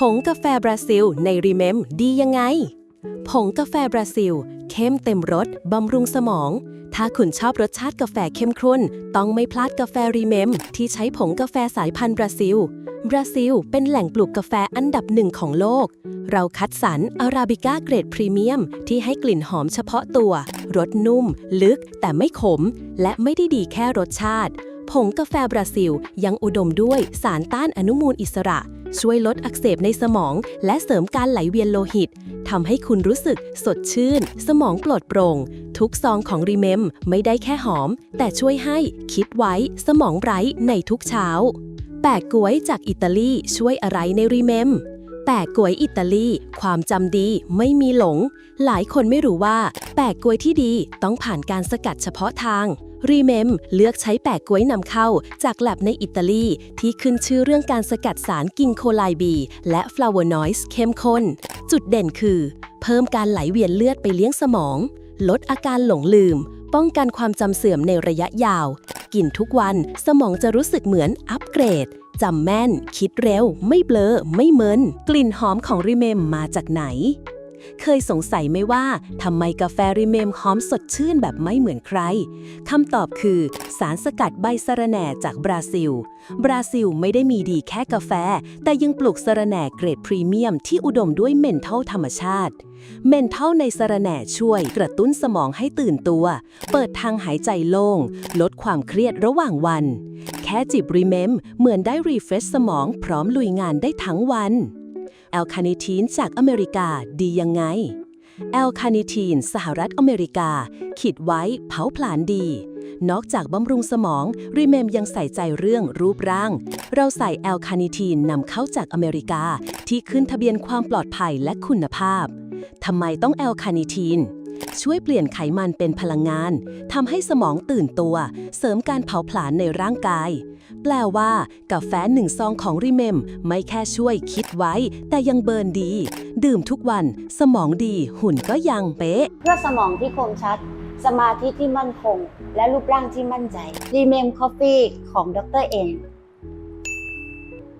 ผงกาแฟบราซิลในรีเมมดียังไง ผงกาแฟบราซิล เข้มเต็มรสบำรุงสมอง ถ้าคุณชอบรสชาติกาแฟเข้มข้น ต้องไม่พลาดกาแฟรีเมมที่ใช้ผงกาแฟสายพันธุ์บราซิล บราซิลเป็นแหล่งปลูกกาแฟอันดับหนึ่งของโลก เราคัดสรรอาราบิก้าเกรดพรีเมียม ที่ให้กลิ่นหอมเฉพาะตัว รสนุ่ม ลึก แต่ไม่ขม และไม่ได้ดีแค่รสชาติผงกาแฟบราซิลยังอุดมด้วยสารต้านอนุมูลอิสระ ช่วยลดอักเสบในสมอง และเสริมการไหลเวียนโลหิตทำให้คุณรู้สึกสดชื่น สมองปลอดโปร่ง ทุกซองของรีเมมไม่ได้แค่หอม แต่ช่วยให้คิดไว้สมองไร้ในทุกเช้า แปะกล้วยจากอิตาลีช่วยอะไรในรีเมมแปะกล้วยอิตาลี ความจำดีไม่มีหลง หลายคนไม่รู้ว่า แปะกล้วยที่ดีต้องผ่านการสกัดเฉพาะทาง รีเมมเลือกใช้แปะกล้วยนำเข้า จากแลบในอิตาลี ที่ขึ้นชื่อเรื่องการสกัดสารกินโคไลบี และฟลาโวนอยส์เข้มข้น จุดเด่นคือ เพิ่มการไหลเวียนเลือดไปเลี้ยงสมอง ลดอาการหลงลืม ป้องกันความจำเสื่อมในระยะยาว กินทุกวันสมองจะรู้สึกเหมือนอัปเกรดจำแม่น คิดเร็ว ไม่เบลอ ไม่เมิน กลิ่นหอมของริเมมมาจากไหน เคยสงสัยไหมว่าทำไมกาแฟริเมมหอมสดชื่นแบบไม่เหมือนใครคำตอบคือ สารสกัดใบสะระแหน่จากบราซิล บราซิลไม่ได้มีดีแค่กาแฟ แต่ยังปลูกสะระแหน่เกรดพรีเมียมที่อุดมด้วยเมนเทลธรรมชาติเมนเทลในสะระแหน่ช่วยกระตุ้นสมองให้ตื่นตัว เปิดทางหายใจโล่ง ลดความเครียดระหว่างวัน แค่จิบรีเมมเหมือนได้รีเฟรชสมองพร้อมลุยงานได้ทั้งวัน แอลคาเนทีนจากอเมริกาดียังไง แอลคาเนทีนสหรัฐอเมริกา ขีดไว้เผาผลาญดี นอกจากบำรุงสมอง รีเมมยังใส่ใจเรื่องรูปร่าง เราใส่แอลคาเนทีนนำเข้าจากอเมริกา ที่ขึ้นทะเบียนความปลอดภัยและคุณภาพทำไมต้องแอลคาเนทีน ช่วยเปลี่ยนไขมันเป็นพลังงานทำให้สมองตื่นตัว เสริมการเผาผลาญในร่างกาย แปลว่า กาแฟหนึ่งซองของริเมม ไม่แค่ช่วยคิดไว้ แต่ยังเบิร์นดี ดื่มทุกวัน สมองดี หุ่นก็ยังเป๊ะ เพื่อสมองที่คมชัด สมาธิที่มั่นคง และรูปร่างที่มั่นใจรีเมมคอฟฟี่ของดรเอง